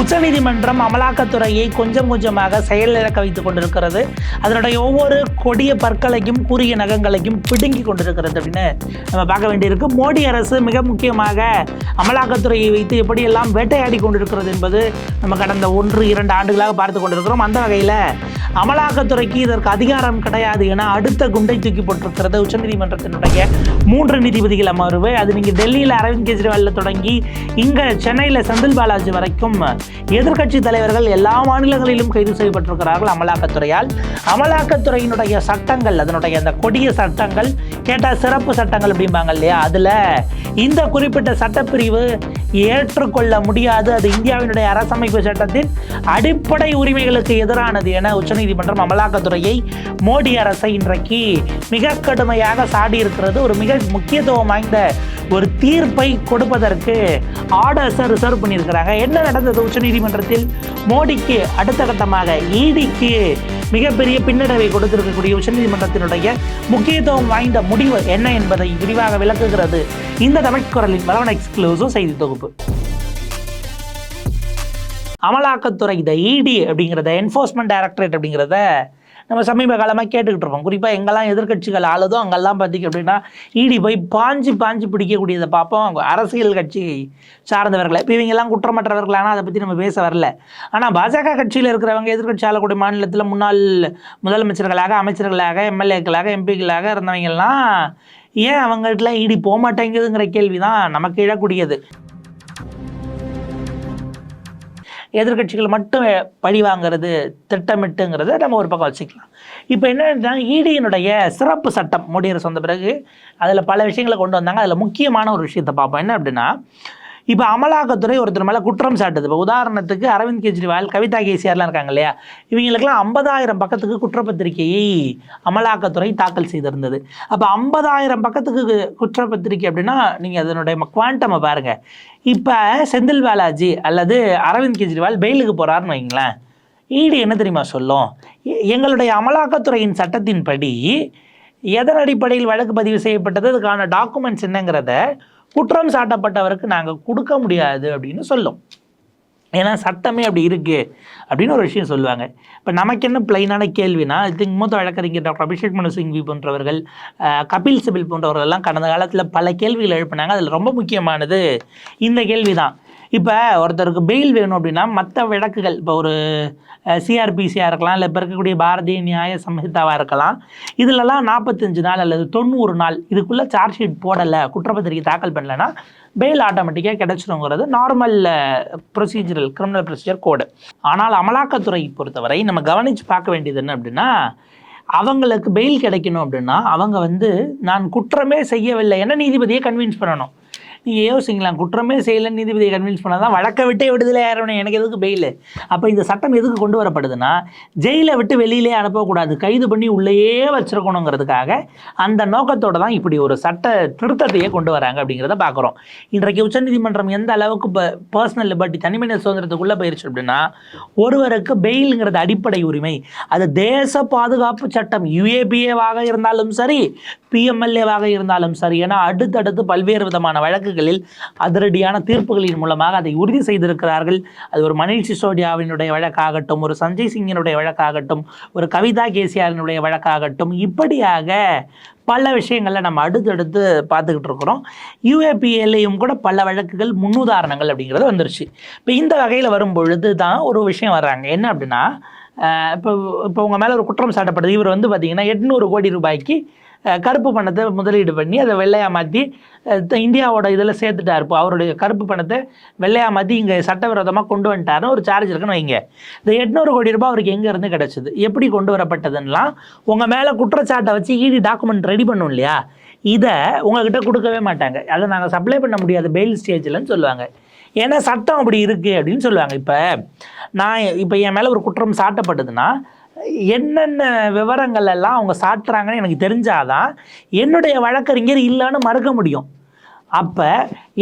உச்சநீதிமன்றம் அமலாக்கத்துறையை கொஞ்சம் கொஞ்சமாக செயலிழக்க வைத்துக் கொண்டிருக்கிறது. அதனுடைய ஒவ்வொரு கொடிய பற்களையும் கூறிய நகங்களையும் பிடுங்கி கொண்டிருக்கிறது அப்படின்னு நம்ம பார்க்க வேண்டியிருக்கு. மோடி அரசு மிக முக்கியமாக அமலாக்கத்துறையை வைத்து எப்படியெல்லாம் வேட்டையாடி கொண்டிருக்கிறது என்பது நம்ம கடந்த ஒன்று இரண்டு ஆண்டுகளாக பார்த்து கொண்டிருக்கிறோம். அந்த வகையில் அமலாக்கத்துறைக்கு இதற்கு அதிகாரம் கிடையாது என அடுத்த குண்டை தூக்கி போட்டிருக்கிறது உச்சநீதிமன்றத்தினுடைய மூன்று நீதிபதிகள் அமர்வு. அது நீங்கள் டெல்லியில் அரவிந்த் கெஜ்ரிவாலில் தொடங்கி இங்கே சென்னையில் செந்தில் பாலாஜி வரைக்கும் எதிர்க்கட்சி தலைவர்கள் எல்லா மாநிலங்களிலும் கைது செய்யப்பட்டிருக்கிறார்கள். அமலாக்கத்துறையால். அமலாக்கத்துறையினுடைய சட்டங்கள் அதனுடைய அந்த கொடிய சட்டங்கள் கேட்டால் சிறப்பு சட்டங்கள் அப்படிம்பாங்க இல்லையா? அதில் இந்த குறிப்பிட்ட சட்டப்பிரிவு ஏற்றுக்கொள்ள முடியாது. அது இந்தியாவினுடைய அரசமைப்பு சட்டத்தின் அடிப்படை உரிமைகளுக்கு எதிரானது என உச்சநீதிமன்றம் அமலாக்கத்துறையை மோடி அரசை இன்றைக்கு மிக கடுமையாக சாடி இருக்கிறது ஒரு மிக முக்கியத்துவம் வாய்ந்த ஒரு தீர்ப்பை கொடுப்பதற்கு ஆர்டர்ஸை ரிசர்வ் பண்ணியிருக்கிறாங்க. என்ன நடந்தது? உச்ச உச்சநீதிமன்றத்தில் மோடிக்கு அடுத்த கட்டமாக ஈடிக்கு மிகப்பெரிய பின்னடைவை கொடுத்திருக்கக்கூடிய உச்சநீதிமன்றத்தினுடைய முக்கியத்துவம் வாய்ந்த முடிவு என்ன என்பதை விரிவாக விளக்குகிறது இந்த தமிழ் குரலின் வளவன் எக்ஸ்க்ளூசிவ் செய்தி தொகுப்பு. அமலாக்கத்துறை இந்த இடி அப்படிங்கிறத என்ஃபோர்ஸ்மெண்ட் டைரக்டரேட் அப்படிங்கிறத நம்ம சமீப காலமாக கேட்டுக்கிட்டு இருப்போம். குறிப்பாக எங்கெல்லாம் எதிர்க்கட்சிகள் ஆளுதோ அங்கெல்லாம் பார்த்திங்க அப்படின்னா இடி போய் பாஞ்சு பாஞ்சு பிடிக்கக்கூடியதை பார்ப்போம். அவங்க அரசியல் கட்சி சார்ந்தவர்களை. இப்போ இவங்கெல்லாம் குற்றமற்றவர்களானா அதை பற்றி நம்ம பேச வரல. ஆனால் பாஜக கட்சியில் இருக்கிறவங்க எதிர்க்கட்சி ஆளக்கூடிய மாநிலத்தில் முன்னாள் முதலமைச்சர்களாக அமைச்சர்களாக எம்எல்ஏக்களாக எம்பிக்களாக இருந்தவங்கெல்லாம் ஏன் அவங்கள்ட்டலாம் இடி போக மாட்டேங்குதுங்கிற கேள்வி தான் நமக்கு இழக்கூடியது எதிர்க்கட்சிகள் மட்டும் பழி வாங்குறது திட்டமிட்டுங்கிறத நம்ம ஒரு பக்கம் வச்சுக்கலாம். இப்போ என்னென்னா ஈடியினுடைய சிறப்பு சட்டம் முடிகிற சொந்த பிறகு அதில் பல விஷயங்களை கொண்டு வந்தாங்க. அதில் முக்கியமான ஒரு விஷயத்தை பார்ப்போம். என்ன அப்படின்னா இப்போ அமலாக்கத்துறை ஒருத்தர் மேலே குற்றம் சாட்டுது. இப்போ உதாரணத்துக்கு அரவிந்த் கெஜ்ரிவால் கவிதா கேசிஆர்லாம் இருக்காங்க இல்லையா? இவங்களுக்கெல்லாம் ஐம்பதாயிரம் பக்கத்துக்கு குற்றப்பத்திரிகையை அமலாக்கத்துறை தாக்கல் செய்திருந்தது. அப்போ ஐம்பதாயிரம் பக்கத்துக்கு குற்றப்பத்திரிக்கை அப்படின்னா நீங்கள் அதனுடைய குவாண்டமை பாருங்கள் இப்போ செந்தில் பாலாஜி அல்லது அரவிந்த் கெஜ்ரிவால் பெயிலுக்கு போகிறாருன்னு வைங்களேன் ஈடு என்ன தெரியுமா சொல்லும்? எ- எங்களுடைய அமலாக்கத்துறையின் சட்டத்தின்படி எதன் அடிப்படையில் வழக்கு பதிவு செய்யப்பட்டது? அதுக்கான டாக்குமெண்ட்ஸ் என்னங்கிறத குற்றம் சாட்டப்பட்டவருக்கு நாங்கள் கொடுக்க முடியாது அப்படின்னு சொல்லும். ஏன்னா சட்டமே அப்படி இருக்குது அப்படின்னு ஒரு விஷயம் சொல்லுவாங்க. இப்போ நமக்கு என்ன பிளைனான கேள்வினா இதுக்கு மூத்த வழக்கறிஞர் டாக்டர் அபிஷேக் மனு சிங்வி போன்றவர்கள் கபில் சிபில் போன்றவர்கள்லாம் கடந்த காலத்தில் பல கேள்விகள் எழுப்பினாங்க. அதில் ரொம்ப முக்கியமானது இந்த கேள்வி தான் இப்போ ஒருத்தருக்கு பெயில் வேணும் அப்படின்னா மற்ற வழக்குகள் இப்போ ஒரு சிஆர்பிசியாக இருக்கலாம் இல்லை இப்போ இருக்கக்கூடிய பாரதிய நியாய சம்ஹிதாவாக இருக்கலாம். இதிலலாம் நாற்பத்தஞ்சு நாள் அல்லது தொண்ணூறு நாள் இதுக்குள்ளே சார்ஜ் ஷீட் போடலை குற்றப்பத்திரிக்கை தாக்கல் பண்ணலைன்னா பெயில் ஆட்டோமேட்டிக்காக கிடச்சிருங்கிறது normal procedural criminal procedure code ஆனால் அமலாக்கத்துறை பொறுத்தவரை நம்ம கவனித்து பார்க்க வேண்டியது என்ன அப்படின்னா அவங்களுக்கு பெயில் கிடைக்கணும் அப்படின்னா அவங்க வந்து நான் குற்றமே செய்யவில்லை என நீதிபதியை கன்வின்ஸ் பண்ணணும். நீங்கள் யோசிங்களா குற்றமே செய்யலை நீதிபதியை கன்வின்ஸ் பண்ணால் தான் வழக்கை விட்டே விடுதலை ஆயிரணும் எனக்கு எதுக்கு பெயில் அப்போ இந்த சட்டம் எதுக்கு கொண்டு வரப்படுதுன்னா ஜெயிலை விட்டு வெளியிலே அனுப்பக்கூடாது கைது பண்ணி உள்ளேயே வச்சிருக்கணுங்கிறதுக்காக அந்த நோக்கத்தோட தான் இப்படி ஒரு சட்ட திருத்தத்தையே கொண்டு வராங்க அப்படிங்கிறத பார்க்குறோம் இன்றைக்கு உச்சநீதிமன்றம் எந்த அளவுக்கு பர்சனல் லிபர்ட்டி தனிமனித சுதந்திரத்துக்குள்ளே போயிருச்சு அப்படின்னா ஒருவருக்கு பெயிலுங்கிறது அடிப்படை உரிமை. அது தேச பாதுகாப்பு சட்டம். யுஏபிஏவாக இருந்தாலும் சரி பிஎம்எல்ஏவாக இருந்தாலும் சரி. ஏன்னா அடுத்தடுத்து பல்வேறு விதமான வழக்கு வழக்குகளில் அதிரடியான தீர்ப்புகளின் மூலமாக அதை உறுதி செய்திருக்கிறார்கள். அது ஒரு மணில் சிசோடியாவினுடைய வழக்காகட்டும் ஒரு சஞ்சய் சிங்கினுடைய வழக்காகட்டும் ஒரு கவிதா கேசியாரினுடைய வழக்காகட்டும் இப்படியாக பல விஷயங்களை நம்ம அடுத்தடுத்து பார்த்துக்கிட்டு இருக்கிறோம். யூஏபிஎல்லையும் கூட பல வழக்குகள் முன்னுதாரணங்கள் அப்படிங்கிறது வந்துருச்சு. இப்போ இந்த வகையில் வரும் பொழுது தான் ஒரு விஷயம் வர்றாங்க. என்ன அப்படின்னா இப்போ இப்போ உங்கள் மேலே ஒரு குற்றம் சாட்டப்படுது. இவர் வந்து பார்த்திங்கன்னா எட்நூறு கோடி ரூபாய்க்கு கருப்பு பணத்தை முதலீடு பண்ணி அதை வெள்ளையாக மாற்றி இந்தியாவோட இதில் சேர்த்துட்டார். இப்போ அவருடைய கருப்பு பணத்தை வெள்ளையாக மாற்றி இங்கே சட்டவிரோதமாக கொண்டு வந்துட்டாருன்னு ஒரு சார்ஜ் இருக்குன்னு வைங்க. இந்த எட்நூறு கோடி ரூபாய் அவருக்கு எங்கேருந்து கிடச்சிது? எப்படி கொண்டு வரப்பட்டதுன்னெலாம் உங்கள் மேலே குற்றச்சாட்டை வச்சு இடி டாக்குமெண்ட் ரெடி பண்ணும் இல்லையா? இதை உங்ககிட்ட கொடுக்கவே மாட்டாங்க. அதை நாங்கள் சப்ளை பண்ண முடியாது பெயில் ஸ்டேஜில்னு சொல்லுவாங்க. ஏன்னா சட்டம் அப்படி இருக்குது அப்படின்னு சொல்லுவாங்க. இப்போ நான் இப்போ என் மேலே ஒரு குற்றம் சாட்டப்பட்டதுன்னா என்னென்ன விவரங்கள் எல்லாம் அவங்க சாட்டுறாங்கன்னு எனக்கு தெரிஞ்சாதான் என்னுடைய வழக்கறிஞர் இல்லைன்னு மறுக்க முடியும். அப்போ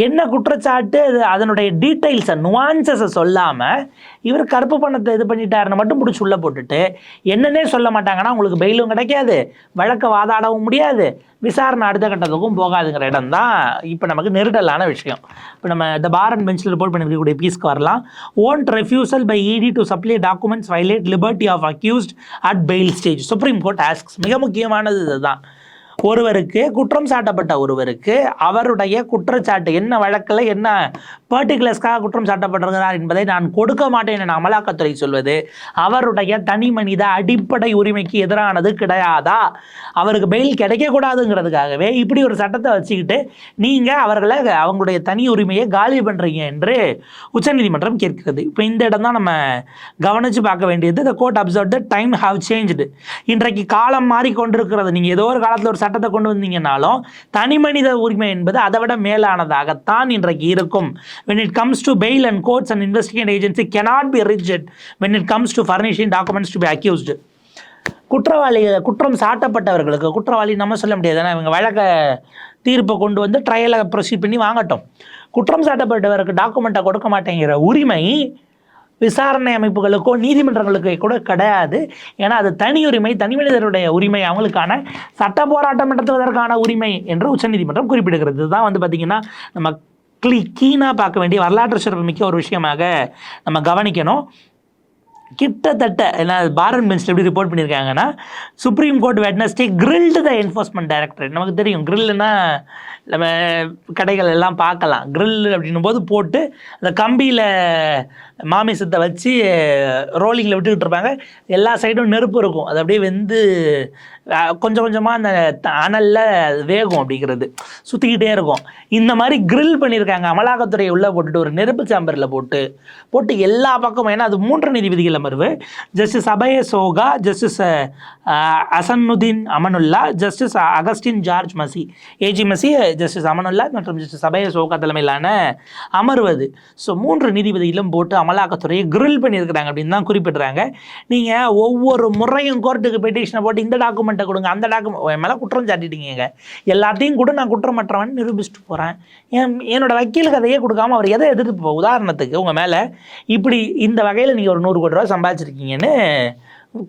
என்ன குற்றச்சாட்டு? அது அதனுடைய டீட்டெயில்ஸை நுவான்சஸை சொல்லாமல் இவர் கருப்பு பணத்தை இது பண்ணிட்டாருன்னு மட்டும் பிடிச்சி உள்ளே போட்டுட்டு என்னன்னே சொல்ல மாட்டாங்கன்னா உங்களுக்கு பெயிலும் கிடைக்காது. வழக்கை வாதாடவும் முடியாது. விசாரணை அடுத்த கட்டத்துக்கும் போகாதுங்கிற இடம் தான் இப்போ நமக்கு நெருடலான விஷயம். இப்போ நம்ம இந்த பாரன் பெஞ்சில் ரிப்போர்ட் பண்ணியிருக்கக்கூடிய பீஸ்க்கு வரலாம். Won't refusal by ED to supply documents violate liberty of accused at bail stage Supreme Court asks மிக முக்கியமானது இதுதான். ஒருவருக்கு குற்றம் சாட்டப்பட்ட ஒருவருக்கு அவருடைய குற்றச்சாட்டு என்ன வழக்கில் என்ன பர்டிகுலர்ஸ்க்காக குற்றம் சாட்டப்பட்டிருக்கிறார் என்பதை நான் கொடுக்க மாட்டேன் என அமலாக்கத்துறை சொல்வது அவருடைய தனி மனித அடிப்படை உரிமைக்கு எதிரானது கிடையாதா? அவருக்கு பெயில் கிடைக்கக்கூடாதுங்கிறதுக்காகவே இப்படி ஒரு சட்டத்தை வச்சுக்கிட்டு நீங்கள் அவர்களை அவங்களுடைய தனி உரிமையை காலி பண்ணுறீங்க என்று உச்சநீதிமன்றம் கேட்கிறது. இப்போ இந்த இடம் தான் நம்ம கவனித்து பார்க்க வேண்டியது. The court observe the time have change இன்றைக்கு காலம் மாறிக்கொண்டிருக்கிறது. நீங்கள் ஏதோ ஒரு காலத்தில் ஒரு சட்டத்தை கொண்டு வந்தீங்கன்னாலும் தனி மனித உரிமை என்பது அதை விட மேலானதாகத்தான் இன்றைக்கு இருக்கும். When it comes to bail and courts and investigate agency cannot be rigid when it comes to furnishing documents to be accused குற்றவாளி குற்றம் சாட்டப்பட்டவர்களுக்கு குற்றவாளி நம்ம சொல்ல முடியாது. ஏன்னா இவங்க வழக்க தீர்ப்பை கொண்டு வந்து ட்ரையலை ப்ரொசீட் பண்ணி வாங்கட்டும். குற்றம் சாட்டப்பட்டவருக்கு டாக்குமெண்ட்டை கொடுக்க மாட்டேங்கிற உரிமை விசாரணை அமைப்புகளுக்கோ நீதிமன்றங்களுக்கோ கூட கிடையாது. ஏன்னா அது தனி உரிமை தனி மனிதருடைய உரிமை அவங்களுக்கான சட்ட போராட்டம் நடத்துவதற்கான உரிமை என்று உச்சநீதிமன்றம் குறிப்பிடுகிறது. இதுதான் வந்து பார்த்திங்கன்னா நம்ம கிளி கீனாக பார்க்க வேண்டிய வரலாற்று சிறப்புமிக்க ஒரு விஷயமாக நம்ம கவனிக்கணும். கிட்டத்தட்ட என்ன பாரத் பெஞ்சில் எப்படி ரிப்போர்ட் பண்ணியிருக்காங்கன்னா Supreme Court Wednesday grilled the enforcement directorate நமக்கு தெரியும் கிரில்னா நம்ம கடைகள் எல்லாம் பார்க்கலாம். கிரில் அப்படின்னும் போது போட்டு அந்த கம்பியில் மாமிசத்தை வச்சு ரோலிங்கில் விட்டுக்கிட்டு இருப்பாங்க. எல்லா சைடும் நெருப்பு இருக்கும். அது அப்படியே வெந்து கொஞ்சம் கொஞ்சமாக அந்த அனலில் வேகும் அப்படிங்கிறது. சுற்றிக்கிட்டே இருக்கும். இந்த மாதிரி கிரில் பண்ணியிருக்காங்க. அமலாக்கத்துறையை உள்ளே போட்டுட்டு ஒரு நெருப்பு சாம்பரில் போட்டு போட்டு எல்லா பக்கமும் ஏன்னா அது மூன்று நீதிபதிகள் அமர்வு. Justice Abhay சோகா justice Ahsanuddin Amanullah justice Augustine George Masih AG Masih justice Amanullah மற்றும் ஜஸ்டிஸ் அபய சோகா தலைமையிலான அமர்வு அது. ஸோ மூன்று நீதிபதிகளும் போட்டு அமலாக்கத்துறையை கிரில் பண்ணியிருக்கிறாங்க அப்படின்னு தான் குறிப்பிடுறாங்க. நீங்கள் ஒவ்வொரு முறையும் கோர்ட்டுக்கு பெட்டிஷனை போட்டு இந்த டாக்குமெண்ட் டாக்குமெண்ட்டை கொடுங்க. அந்த டாக்குமெண்ட் என் மேலே குற்றம் சாட்டிட்டீங்க எல்லாத்தையும் கூட நான் குற்றமற்றவன் நிரூபிச்சுட்டு போகிறேன் என் என்னோட வக்கீல் கதையே கொடுக்காம அவர் எதை எதிர்த்து போ உதாரணத்துக்கு உங்கள் மேலே இப்படி இந்த வகையில் நீங்கள் ஒரு நூறு கோடி ரூபா சம்பாதிச்சிருக்கீங்கன்னு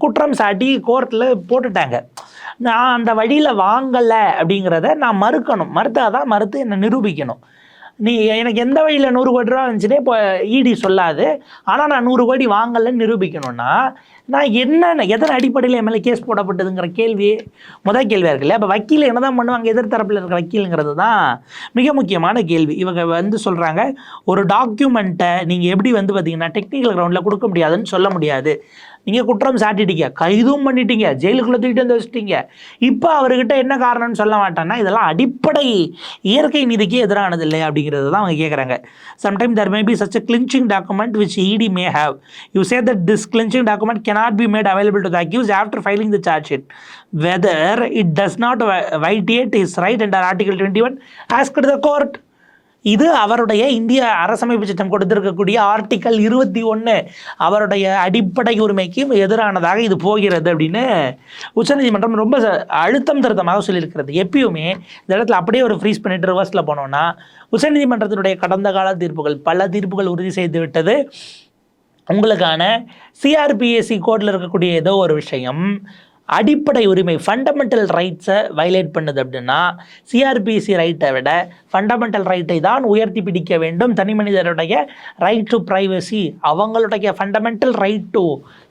குற்றம் சாட்டி கோர்ட்டில் போட்டுட்டாங்க. நான் அந்த வழியில் வாங்கலை அப்படிங்கிறத நான் மறுக்கணும். மறுத்தாதான் மறுத்து என்னை நிரூபிக்கணும். நீ எனக்கு எந்த வழியில் நூறு கோடி ரூபா வந்துச்சுன்னே இப்போ இடி சொல்லாது. ஆனால் நான் நூறு கோடி வாங்கலைன்னு நிரூபிக்கணும்னா நான் என்ன எதன் அடிப்படையில் என் மேலே கேஸ் போடப்பட்டதுங்கிற கேள்வி முதல் கேள்வியாக இருக்குல்ல? இப்போ வக்கீல் என்ன தான் பண்ணுவாங்க? எதிர்த்தரப்பில் இருக்கிற வக்கீலுங்கிறது தான் மிக முக்கியமான கேள்வி. இவங்க வந்து சொல்கிறாங்க ஒரு டாக்குமெண்ட்டை நீங்கள் எப்படி வந்து பார்த்தீங்கன்னா டெக்னிக்கல் கிரவுண்டில் கொடுக்க முடியாதுன்னு சொல்ல முடியாது. நீங்கள் குற்றம் சாட்டிட்டீங்க கைதும் பண்ணிட்டீங்க ஜெயிலுக்குள்ளே தூக்கிட்டு வந்து வச்சுட்டீங்க இப்போ அவர்கிட்ட என்ன காரணம்னு சொல்ல மாட்டேன்னா இதெல்லாம் அடிப்படை இயற்கை நீதிக்கு எதிரானது இல்லை அப்படிங்கிறது தான் அவங்க கேட்குறாங்க sometime there may be such a clinching document which ED may have you say that this clinching document cannot be made available to the accused after filing the charge sheet whether it does not white violate is right under article twenty one ask the court இது அவருடைய இந்திய அரசமைப்பு சட்டம் கொடுத்திருக்கக்கூடிய article இருபத்தி ஒன்று அவருடைய அடிப்படை உரிமைக்கும் எதிரானதாக இது போகிறது அப்படின்னு உச்சநீதிமன்றம் ரொம்ப ச- அழுத்தம் திருத்தமாக சொல்லியிருக்கிறது. எப்பயுமே இந்த இடத்துல அப்படியே ஒரு ஃப்ரீஸ் பண்ணிட்டு ரிவர்ஸில் போனோம்னா உச்சநீதிமன்றத்தினுடைய கடந்த கால தீர்ப்புகள் பல தீர்ப்புகள் உறுதி செய்து விட்டது. உங்களுக்கான சிஆர்பிஎஸ்சி கோர்ட்டில் இருக்கக்கூடிய ஏதோ ஒரு விஷயம் அடிப்படை உரிமை ஃபண்டமெண்டல் ரைட்ஸை வைலேட் பண்ணுது அப்படின்னா சிஆர்பிசி ரைட்டை விட ஃபண்டமெண்டல் ரைட்டை தான் உயர்த்தி பிடிக்க வேண்டும். தனி மனிதருடைய ரைட் டு ப்ரைவசி அவங்களுடைய ஃபண்டமெண்டல் ரைட் டு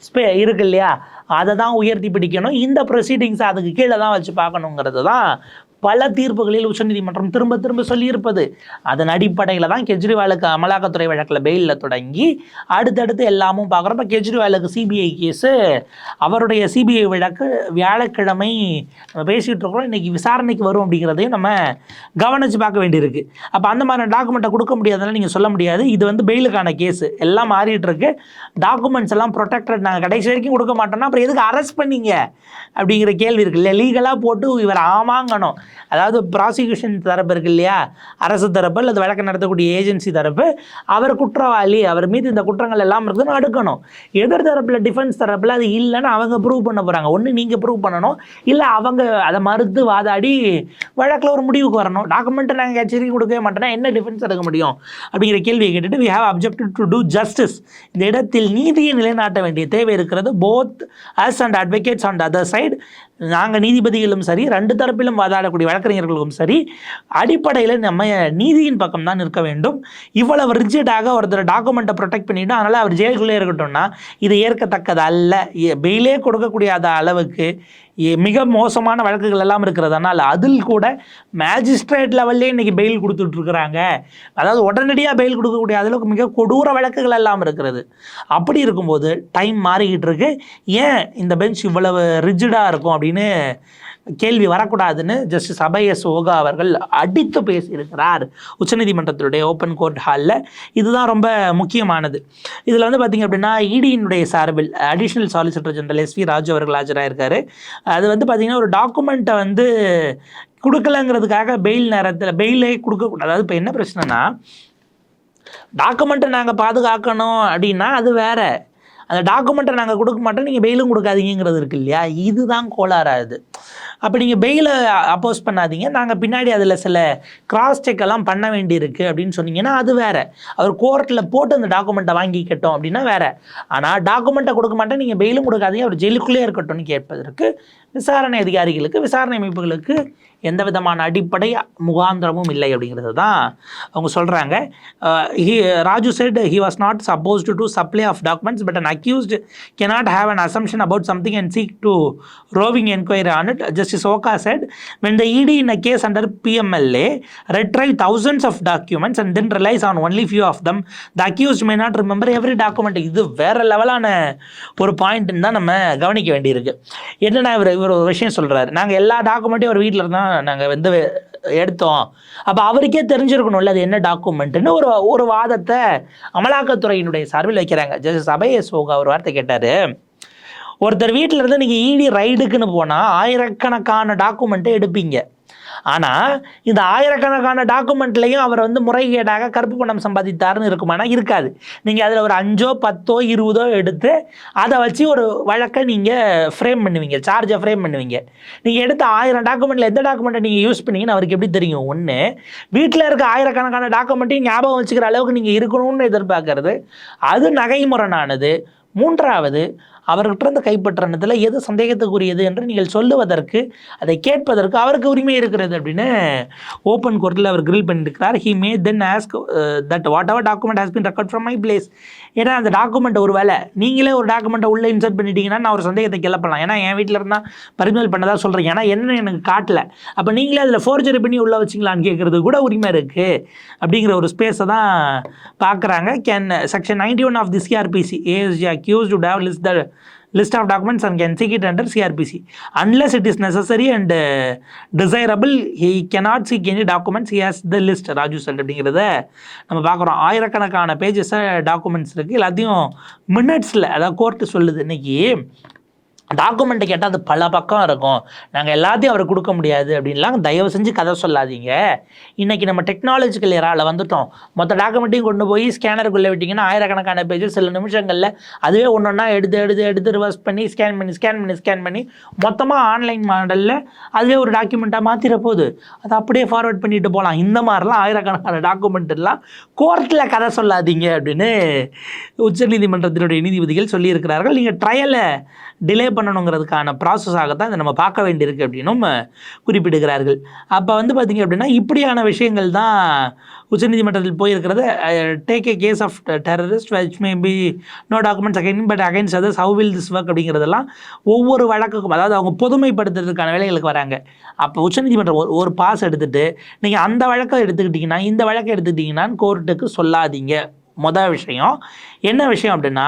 ஸ்பே இருக்கு இல்லையா? அதை தான் உயர்த்தி பிடிக்கணும். இந்த ப்ரொசீடிங்ஸை அதுக்கு கீழே தான் வச்சு பார்க்கணுங்கிறது தான் பல தீர்ப்புகளில் உச்சநீதிமன்றம் திரும்ப திரும்ப சொல்லியிருப்பது. அதன் அடிப்படையில் தான் கெஜ்ரிவாலுக்கு அமலாக்கத்துறை வழக்கில் பெயிலில் தொடங்கி அடுத்தடுத்து எல்லாமும் பார்க்குறப்ப கெஜ்ரிவாலுக்கு சிபிஐ கேஸு அவருடைய சிபிஐ வழக்கு வியாழக்கிழமை நம்ம பேசிகிட்டு இருக்கிறோம். இன்றைக்கி விசாரணைக்கு வரும் அப்படிங்கிறதையும் நம்ம கவனித்து பார்க்க வேண்டியிருக்கு. அப்போ அந்த மாதிரி டாக்குமெண்ட்டை கொடுக்க முடியாதுன்னு நீங்கள் சொல்ல முடியாது. இது வந்து பெயிலுக்கான கேஸு எல்லாம் மாறிட்டு இருக்கு. டாக்குமெண்ட்ஸ் எல்லாம் ப்ரொடெக்டட் நாங்கள் கடைசி வரைக்கும் கொடுக்க மாட்டோம்னா அப்புறம் எதுக்கு அரெஸ்ட் பண்ணீங்க? அப்படிங்கிற கேள்வி இருக்குல்ல லீகலாக போட்டு இவர் ஆமாங்கணும். அதாவது ப்ராசிக்யூஷன் தரப்பு இருக்கு இல்லையா? அரசு தரப்பு அல்லது வழக்கு நடத்தக்கூடிய ஏஜென்சி தரப்பு அவர் குற்றவாளி அவர் மீது இந்த குற்றங்கள் எல்லாம் இருக்குதுன்னு அடுக்கணும். எதிர் தரப்பில் டிஃபென்ஸ் தரப்பில் அது இல்லைன்னு அவங்க ப்ரூவ் பண்ண போகிறாங்க ஒன்று நீங்கள் ப்ரூவ் பண்ணணும் இல்லை அவங்க அதை மறுத்து வாதாடி வழக்கில் ஒரு முடிவுக்கு வரணும். டாக்குமெண்ட்டை நாங்கள் எச்சரிக்கை கொடுக்கவே மாட்டோம்னா என்ன டிஃபென்ஸ் எடுக்க முடியும்? அப்படிங்கிற கேள்வியை கேட்டுட்டு we have objective to do justice இந்த இடத்தில் நீதியை நிலைநாட்ட வேண்டிய தேவை இருக்கிறது both us and advocates on other side நாங்கள் நீதிபதிகளும் சரி ரெண்டு தரப்பிலும் வாதாடக்கூடிய வழக்கறிஞர்களுக்கும் சரி அடிப்படையில் நம்ம நீதியின் பக்கம் தான் நிற்க வேண்டும். இவ்வளவு ரிஜிட்டாக ஒருத்தர் டாக்குமெண்ட்டை ப்ரொடெக்ட் பண்ணிவிட்டு அதனால் அவர் ஜெயிலுக்குள்ளே இருக்கட்டும்னா இது ஏற்கத்தக்கது அல்ல பெயிலே கொடுக்கக்கூடிய அளவுக்கு மிக மோசமான வழக்குகள் எல்லாம் இருக்கிறதுனால அதில் கூட மேஜிஸ்ட்ரேட் லெவல்லே இன்னைக்கு பெயில் கொடுத்துட்ருக்குறாங்க. அதாவது உடனடியாக பெயில் கொடுக்கக்கூடிய அளவுக்கு மிக கொடூர வழக்குகள் எல்லாம் இருக்கிறது. அப்படி இருக்கும்போது டைம் மாறிக்கிட்டு இருக்கு ஏன் இந்த பெஞ்ச் இவ்வளவு ரிஜிடாக இருக்கும் அப்படின்னு கேள்வி வரக்கூடாதுன்னு ஜஸ்டிஸ் அபயஸ் ஓகா அவர்கள் அடித்து பேசியிருக்கிறார். உச்சநீதிமன்றத்தினுடைய ஓப்பன் கோர்ட் ஹாலில் இதுதான் ரொம்ப முக்கியமானது. இதில் வந்து பார்த்திங்க அப்படின்னா இடியினுடைய சார்பில் additional solicitor general S V Raju அவர்கள் ஆஜராயிருக்காரு. அது வந்து பார்த்திங்கன்னா ஒரு டாக்குமெண்ட்டை வந்து கொடுக்கலங்கிறதுக்காக பெயில் நேரத்தில் பெயிலே கொடுக்கக்கூடாது. அதாவது இப்போ என்ன பிரச்சனைனா டாக்குமெண்ட்டை நாங்கள் பாதுகாக்கணும் அப்படின்னா அது வேற. அந்த டாக்குமெண்ட்டை நாங்கள் கொடுக்க மாட்டோம் நீங்கள் பெயிலும் கொடுக்காதீங்கிறது இருக்கு இல்லையா? இதுதான் கோளாறாது அப்போ நீங்கள் பெயிலை அப்போஸ் பண்ணாதீங்க. நாங்கள் பின்னாடி அதில் சில கிராஸ் செக் எல்லாம் பண்ண வேண்டியிருக்கு அப்படின்னு சொன்னீங்கன்னா அது வேற. அவர் கோர்ட்டில் போட்டு அந்த டாக்குமெண்ட்டை வாங்கிக்கட்டும் அப்படின்னா வேற. ஆனால் டாக்குமெண்ட்டை கொடுக்க மாட்டேன் நீங்கள் பெயிலும் கொடுக்காதீங்க. அவர் ஜெயிலுக்குள்ளே இருக்கட்டும்னு கேட்பதற்கு விசாரணை அதிகாரிகளுக்கு விசாரணை அமைப்புகளுக்கு எந்த விதமான அடிப்படை முகாந்திரமும் இல்லை அப்படிங்கிறது தான் அவங்க சொல்கிறாங்க he Raju said he was not supposed to supply of documents but an accused cannot have an assumption about something and seek to roving enquiry on it justice Oka said when the ED in a case under PMLA retrieve thousands of documents and then relies on only few of them the accused may not remember every document இது வேறு லெவலான ஒரு பாயிண்ட்னு தான் நம்ம கவனிக்க வேண்டியிருக்கு என்னென்னா இவர் இவர் ஒரு விஷயம் சொல்கிறார் நாங்கள் எல்லா டாக்குமெண்ட்டையும் ஒரு வீட்டில் இருந்தால் நாங்கள் வந்து எடுத்தோம். அப்போ அவருக்கே தெரிஞ்சிருக்கணும்ல அது என்ன டாக்குமெண்ட்டுன்னு ஒரு ஒரு வாதத்தை அமலாக்கத்துறையினுடைய சார்பில் வைக்கிறாங்க. ஜஸ்டிஸ் அபய சோகா ஒரு வார்த்தை கேட்டார். ஒருத்தர் வீட்டில் இருந்து நீங்கள் இடி ரைடுக்குன்னு போனால் ஆயிரக்கணக்கான டாக்குமெண்ட்டை எடுப்பீங்க. ஆனால் இந்த ஆயிரக்கணக்கான டாக்குமெண்ட்லேயும் அவர் வந்து முறைகேடாக கருப்பு பணம் சம்பாதித்தார்னு இருக்குமானா இருக்காது. நீங்கள் அதில் ஒரு அஞ்சோ பத்தோ இருபதோ எடுத்து அதை வச்சு ஒரு வழக்கை நீங்கள் ஃப்ரேம் பண்ணுவீங்க. சார்ஜை ஃப்ரேம் பண்ணுவீங்க. நீங்கள் எடுத்த ஆயிரம் டாக்குமெண்ட்டில் எந்த டாக்குமெண்ட்டை நீங்கள் யூஸ் பண்ணீங்கன்னு அவருக்கு எப்படி தெரியும்? ஒன்று வீட்டில் இருக்க ஆயிரக்கணக்கான டாக்குமெண்ட்டையும் ஞாபகம் வச்சுக்கிற அளவுக்கு நீங்கள் இருக்கணும்னு எதிர்பார்க்கறது. அது நகைமுரணானது மூன்றாவது அவர்கிட்ட இருந்து கைப்பற்றினதில் எது சந்தேகத்துக்குரியது என்று நீங்கள் சொல்லுவதற்கு அதை கேட்பதற்கு அவருக்கு உரிமை இருக்கிறது அப்படின்னு ஓப்பன் கோர்ட்டில் அவர் கிரில் பண்ணியிருக்கிறார் he may then ask that whatever document has been record from my place ஏன்னா அந்த டாக்குமெண்ட் ஒரு வேலை. நீங்களே ஒரு டாக்குமெண்ட்டை உள்ளே இன்சர்ட் பண்ணிட்டீங்கன்னா நான் ஒரு சந்தேகத்தை கிளப்பலாம். ஏன்னா என் வீட்டில் இருந்தால் பறிமுதல் பண்ணதாக சொல்கிறேன் ஏன்னா என்ன எனக்கு காட்டல. அப்போ நீங்களே அதில் ஃபோர்ஜரி பண்ணி உள்ளே வச்சிங்களான்னு கேட்குறது கூட உரிமை இருக்குது அப்படிங்கிற ஒரு ஸ்பேஸை தான் பார்க்குறாங்க can section ninety one of the CrPC ASG accused to Dave list the list of documents and can seek it under CRPC. Unless it is necessary and uh, desirable, he cannot seek any documents. He has the list, Raju said அப்படிங்கிறத நம்ம பார்க்குறோம் ஆயிரக்கணக்கான பேஜஸை documents இருக்குது எல்லாத்தையும் மினிட்ஸில் அதாவது court சொல்லுது இன்னைக்கு டாக்குமெண்ட்டை கேட்டால் அது பல பக்கம் இருக்கும். நாங்கள் எல்லாத்தையும் அவருக்கு கொடுக்க முடியாது அப்படின்லாம் தயவு செஞ்சு கதை சொல்லாதீங்க. இன்றைக்கி நம்ம டெக்னாலஜிக்கல் ஏரால வந்துட்டோம். மொத்த டாக்குமெண்ட்டையும் கொண்டு போய் ஸ்கேனருக்குள்ளே விட்டிங்கன்னா ஆயிரக்கணக்கான பேஜ் சில நிமிஷங்களில் அதுவே ஒன்று ஒன்றா எடுத்து எடுத்து எடுத்து ரிவர்ஸ் பண்ணி ஸ்கேன் பண்ணி ஸ்கேன் பண்ணி ஸ்கேன் பண்ணி மொத்தமாக ஆன்லைன் மாடலில் அதுவே ஒரு டாக்குமெண்ட்டாக மாற்றிட போகுது. அதை அப்படியே ஃபார்வர்ட் பண்ணிட்டு போகலாம் இந்த மாதிரிலாம் ஆயிரக்கணக்கான டாக்குமெண்ட்டெல்லாம் கோர்ட்டில் கதை சொல்லாதீங்க அப்படின்னு உச்சநீதிமன்றத்தினுடைய நீதிபதிகள் சொல்லியிருக்கிறார்கள். நீங்கள் ட்ரையலை டிலே பண்ணணுங்கிறதுக்கான ப்ராசஸாக தான் இதை நம்ம பார்க்க வேண்டியிருக்கு அப்படின்னும் குறிப்பிடுகிறார்கள். அப்போ வந்து பார்த்திங்க அப்படின்னா இப்படியான விஷயங்கள் தான் உச்சநீதிமன்றத்தில் போயிருக்கிறது take a case of terrorist which may be no documents again but against others how will this work அப்படிங்கிறதெல்லாம் ஒவ்வொரு வழக்குக்கும் அதாவது அவங்க பொதுமைப்படுத்துறதுக்கான வேலைகளுக்கு வராங்க. அப்போ உச்சநீதிமன்றம் ஒரு ஒரு பாஸ் எடுத்துட்டு நீங்கள் அந்த வழக்கை எடுத்துக்கிட்டிங்கன்னா இந்த வழக்கை எடுத்துக்கிட்டிங்கன்னான்னு கோர்ட்டுக்கு சொல்லாதீங்க. மொதல் விஷயம். என்ன விஷயம் அப்படின்னா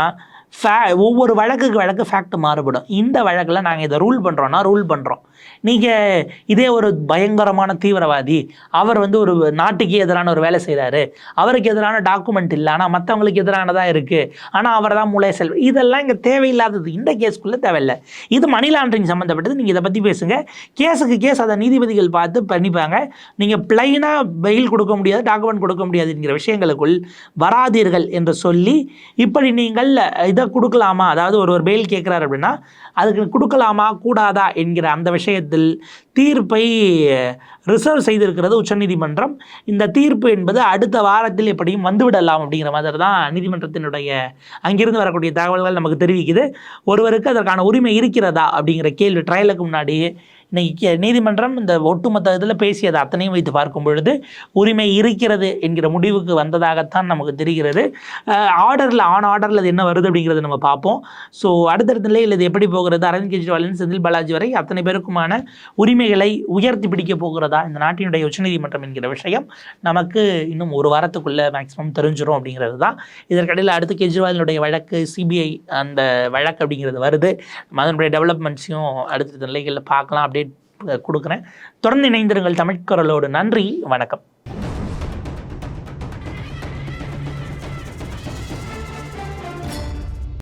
ஃபே ஒவ்வொரு வழக்குக்கு வழக்கு ஃபேக்ட் மாறுபடும். இந்த வழக்கில் நாங்கள் இதை ரூல் பண்ணுறோன்னா ரூல் பண்ணுறோம் நீங்கள் இதே ஒரு பயங்கரமான தீவிரவாதி அவர் வந்து ஒரு நாட்டுக்கு எதிரான ஒரு வேலை செய்கிறாரு அவருக்கு எதிரான டாக்குமெண்ட் இல்லை. ஆனால் மற்றவங்களுக்கு எதிரானதாக இருக்குது ஆனால் அவர் தான் மூளை செல் இதெல்லாம் இங்கே தேவையில்லாதது. இந்த கேஸ்க்குள்ளே தேவையில்லை. இது மணி லாண்டரிங் சம்மந்தப்பட்டது நீங்கள் இதை பற்றி பேசுங்க. கேஸுக்கு கேஸ் அதை நீதிபதிகள் பார்த்து பண்ணிப்பாங்க. நீங்கள் பிளைனாக பெயில் கொடுக்க முடியாது டாக்குமெண்ட் கொடுக்க முடியாதுங்கிற விஷயங்களுக்குள் வராதீர்கள் என்று சொல்லி இப்படி நீங்கள் இதை கொடுக்கலாமா? அதாவது ஒரு ஒரு பெயில் கேட்குறாரு அப்படின்னா அதுக்கு கொடுக்கலாமா கூடாதா என்கிற அந்த விஷயத்தில் தீர்ப்பை ரிசர்வ் செய்திருக்கிறது உச்சநீதிமன்றம் இந்த தீர்ப்பு என்பது அடுத்த வாரத்தில் எப்படியும் வந்துவிடலாம் அப்படிங்கிற மாதிரி தான் நீதிமன்றத்தினுடைய அங்கிருந்து வரக்கூடிய தகவல்கள் நமக்கு தெரிவிக்குது. ஒருவருக்கு அதற்கான உரிமை இருக்கிறதா அப்படிங்கிற கேள்வி ட்ரையலுக்கு முன்னாடி இன்னைக்கு நீதிமன்றம் இந்த ஒட்டுமொத்த இதில் பேசியது அத்தனையும் வைத்து பார்க்கும் பொழுது உரிமை இருக்கிறது என்கிற முடிவுக்கு வந்ததாகத்தான் நமக்கு தெரிகிறது. ஆர்டரில் ஆன் ஆர்டரில் அது என்ன வருது அப்படிங்கிறத நம்ம பார்ப்போம். ஸோ அடுத்தடுத்த நிலையில் இது எப்படி போகிறது? அரவிந்த் கெஜ்ரிவாலின் செந்தில் பாலாஜி வரை அத்தனை பேருக்குமான உரிமைகளை உயர்த்தி பிடிக்க போகிறதா? இந்த நாட்டினுடைய உச்சநீதிமன்றம் என்கிற விஷயம் நமக்கு இன்னும் ஒரு வாரத்துக்குள்ளே மேக்ஸிமம் தெரிஞ்சிடும் அப்படிங்கிறது தான். இதற்கிடையில் அடுத்து கெஜ்ரிவாலினுடைய வழக்கு சிபிஐ அந்த வழக்கு அப்படிங்கிறது வருது. அதனுடைய டெவலப்மெண்ட்ஸையும் அடுத்த நிலைகளில் பார்க்கலாம். அப்படி கொடுக்குறேன். தொடர்ந்து இணைந்திருங்கள் தமிழ்குரலோடு நன்றி வணக்கம்.